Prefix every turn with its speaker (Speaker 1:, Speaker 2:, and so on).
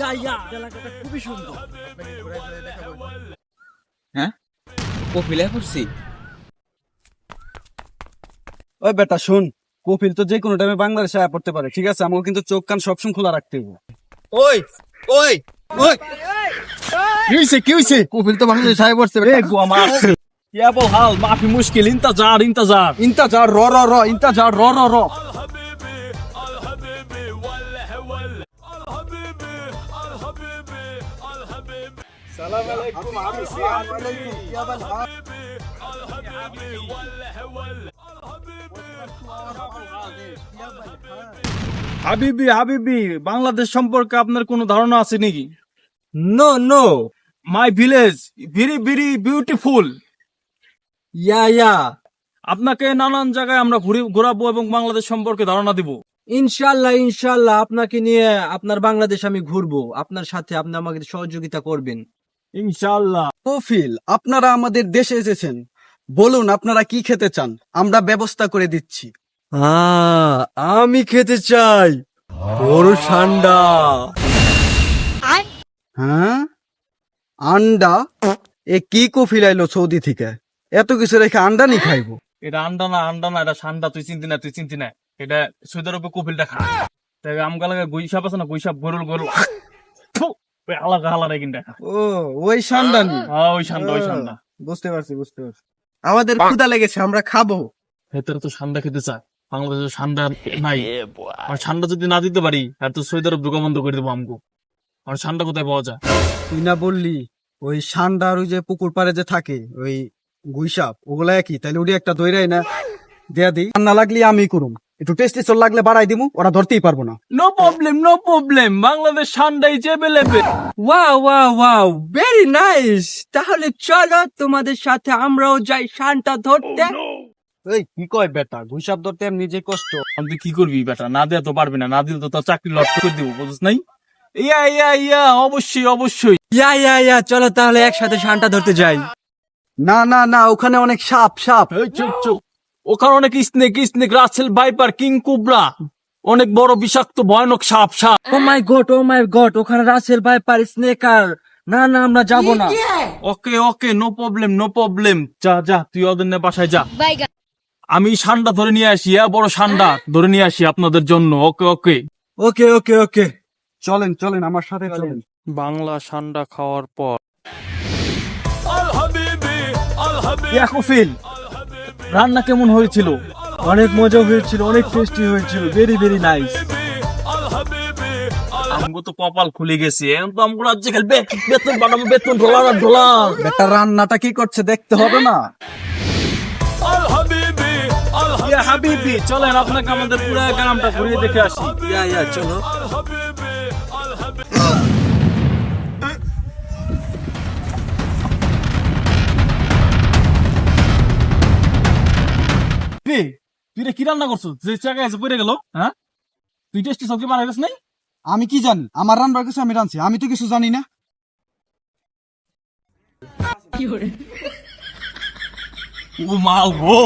Speaker 1: ইয়া ইয়া এলাকাটা খুবই সুন্দর।
Speaker 2: হ্যাঁ? কপিলে পড়ছি।
Speaker 1: ওই বেটা শুন কপিল তো যে কোনো টাইমে বাংলাদেশে আয়া পড়তে পারে ঠিক আছে? আমাকে কিন্তু চোখ কান সবসময় খোলা রাখতে হবে।
Speaker 2: ওই ওই ওই।
Speaker 1: কি হইছে কি হইছে?
Speaker 2: কপিল তো বাংলাদেশ আয় পড়ছে
Speaker 1: এ গো আমার। ইয়া বল হাল মাফি মুশকিল ইন্তজার ইন্তজার।
Speaker 2: ইন্তাজার র র র ইন্তাজার র র র।
Speaker 1: সালাম আলাইকুম হাবিবি হাবিবি বাংলাদেশ সম্পর্কে আপনার কোনো ধারণা আছে নাকি?
Speaker 2: No no
Speaker 1: my village very very beautiful
Speaker 2: yeah yeah
Speaker 1: আপনাকে নানান জায়গায় আমরা ঘুরে ঘোরাবো এবং বাংলাদেশ সম্পর্কে ধারণা দিব।
Speaker 2: ইনশাল্লাহ ইনশাল্লাহ আপনাকে নিয়ে আপনার বাংলাদেশ আমি ঘুরবো। আপনার সাথে আপনি আমাকে সহযোগিতা করবেন।
Speaker 1: ইনশাআল্লাহ।
Speaker 3: কফিল আপনারা আমাদের দেশে এসেছেন। বলুন আপনারা কি খেতে চান? আমরা ব্যবস্থা করে দিচ্ছি।
Speaker 2: আহ, আমি খেতে চাই। বড় ঠান্ডা
Speaker 3: হ্যাঁ? আন্ডা? এ কি কফিল আইলো সৌদি থেকে? এত কিছু রেখে আন্ডা নি খাইবো?
Speaker 1: এটা আন্ডা না আন্ডা না এটা সান্ডা তুই চিন্তি না তুই চিন্তি না। এটা সৌদি আরবে কপিলটা খা। তাই আমগা গুইসাপ আছে না গুইসাপ গরুল গরুল ওই আলাদা আলাদা কিনটা খা
Speaker 3: ও ওই
Speaker 1: হ্যাঁ ওই সান্ডা ওই সান্ডা
Speaker 3: বুঝতে পারছি বুঝতে পারছি। আমাদের ক্ষুদা লেগেছে আমরা খাব।
Speaker 1: ভেতরে তো সান্ডা খেতে চায়। বাংলাদেশে সান্ডা নাই। আর সান্ডা যদি না দিতে পারি আর তো সৌদি আরব ঢোকা বন্ধ করে দেবো আমগো। আর সান্ডা কোথায় পাওয়া যায়?
Speaker 3: তুই না বললি ওই সান্ডা আর ওই যে পুকুর পাড়ে যে থাকে ওই গুইসাপ ওগুলা একই। তাহলে ওটি একটা দইরাই না দেয়া দিই। আর না লাগলে আমি করুম। একটু টেস্টি চল লাগলে বাড়াই দিমু ওরা ধরতেই পারব না।
Speaker 1: No problem no problem Bangladesh সান্ডাই চেপেলেবে
Speaker 2: wow wow wow very nice তাহলে চলো তোমাদের সাথে আমরাও যাই শানটা ধরতে।
Speaker 3: এই কি কয় বেটা? গুইসাপ ধরতে এমনি যে কষ্ট।
Speaker 1: আমি কি করবি বেটা? না দেয়া তো পারবি না। না দিলে তো তোর চাকরি লট করে দিব বুঝছ নাই? ইয়া ইয়া ইয়া। অবশ্যই অবশ্যই।
Speaker 2: ইয়া ইয়া ইয়া। চলো তাহলে একসাথে শানটা ধরতে যাই।
Speaker 3: না না না ওখানে অনেক সাপ সাপ।
Speaker 1: এই চুপ চুপ। ওখানে অনেক snake snake Russell viper king cobra. অনেক বড় বিষাক্ত ভয়ানক সাপ সাপ।
Speaker 2: ও মাই গড ও মাই গড ওখানে রাসেল ভাইপার স্নেকার। না না আমরা যাব না।
Speaker 1: Okay okay no problem no problem. যা যা তুই ওদের নিয়ে বাসায় যা। আমি সান্ডা ধরে নিয়ে আসি হ্যাঁ বড় সান্ডা ধরে নিয়ে আসি আপনাদের জন্য। ওকে ওকে।
Speaker 3: ওকে ওকে ওকে। চলেন চলেন আমার সাথে চলেন।
Speaker 1: বাংলা সান্ডা খাওয়ার পর। আল হাবিবি আল হাবিবি ইয়াকুফিল রান্না কেমন হয়েছিল?
Speaker 2: অনেক মজা হয়েছিল অনেক টেস্টি হয়েছিল ভেরি ভেরি নাইস
Speaker 1: আমগো তো কপাল খুলে গেছে এখন তো আমগো রাজ্যে খেলবে? বেতন বানাবো বেতন ডলার আর ডলার
Speaker 3: বেটা রান্নাটা কি করছে দেখতে হবে না?
Speaker 1: ইয়া হাবিবি চলেন আপনাকে আমাদের পুরো গ্রামটা ঘুরিয়ে দেখে আসি।
Speaker 2: ইয়া ইয়া চলো।
Speaker 1: তুই রে কি রান্না করছ যে চাকা এসে পড়ে গেল হ্যাঁ? তুই টেস্টি সবজি বানাই গেছ নাই?
Speaker 3: আমি কি জানি? আমার রান্নার কিছু আমি রাঁধছি। আমি তো কিছু জানি না।
Speaker 1: ও মাল গো